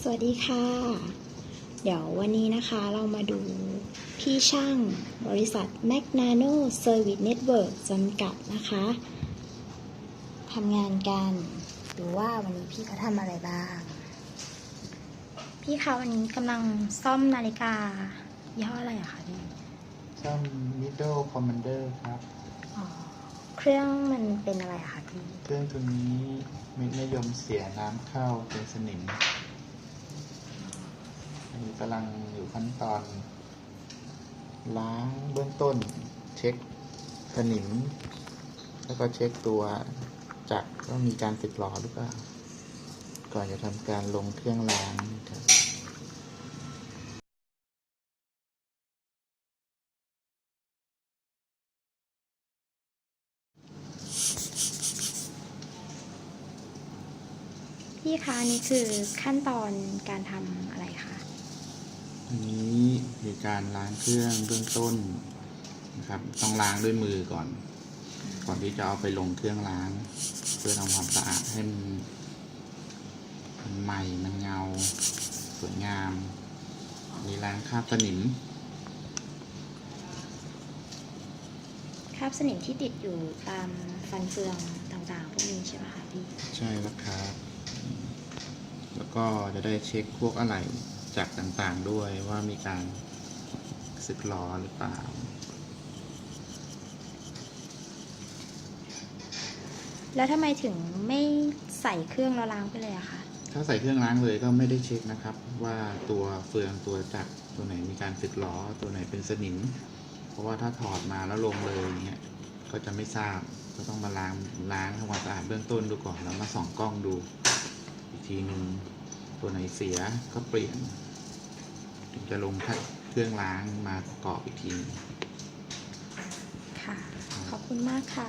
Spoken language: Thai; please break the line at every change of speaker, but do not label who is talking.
สวัสดีค่ะ เดี๋ยววันนี้นะคะเรามาดูพี่ช่างบริษัท Magnano Service Network จำกัดนะคะทำงานกันดูว่าวันนี้พี่เขาทำอะไรบ้าง พี่คะวันนี้กำลังซ่อมนาฬิกายี่ห้ออะไรอะคะพี่
ช่อง Middle Commander ครับ
อ๋อ เครื่องมันเป็นอะไรอะคะพี่
เครื่องตัวนี้เม็ดนิยมเสียน้ำเข้าเป็นสนิมอันนี้ กำลังอยู่ขั้นตอน ล้างเบื้องต้น เช็คสนิม แล้วก็เช็คตัวจักรว่ามีการติดล้อหรือเปล่าก่อนจะทำการลงเครื่องล้างครับ
พี่คะนี่คือขั้นตอนการทำอะไรคะ
นนี้มีการล้างเครื่องเบื้องต้นนะครับ ต้องล้างด้วยมือก่อน ก่อนที่จะเอาไปลงเครื่องล้าง เพื่อทำความสะอาดให้มันมันใหม่มันเงา สวยงามมีล้างคราบสนิม
คราบสนิมที่ติดอยู่ตามฟันเฟืองต่างๆพวกนี้ใช่ไหมคะพี่
ใช่แล้วครับ แล้วก็จะได้เช็คพวกอะไหล่ จากต่างๆด้วยว่ามีการสึกล้อหรือเปล่า
แล้วทำไมถึงไม่ใส่เครื่องแล้วล้างไปเลยอะคะ
ถ้าใส่เครื่องล้างเลยก็ไม่ได้เช็คนะครับ ว่าตัวเฟืองตัวจักรตัวไหนมีการสึกล้อตัวไหนเป็นสนิม เพราะว่าถ้าถอดมาแล้วลงเลยอย่างเงี้ยก็จะไม่ทราบก็ต้องมาล้างล้างทำความสะอาดเบื้องต้นดูก่อนแล้วมาส่องกล้องดู อีกทีหนึ่งตัวไหนเสียก็เปลี่ยนถึง จะลงเครื่องล้างมาประกอบอีกที
ค่ะ ขอบคุณมากค่ะ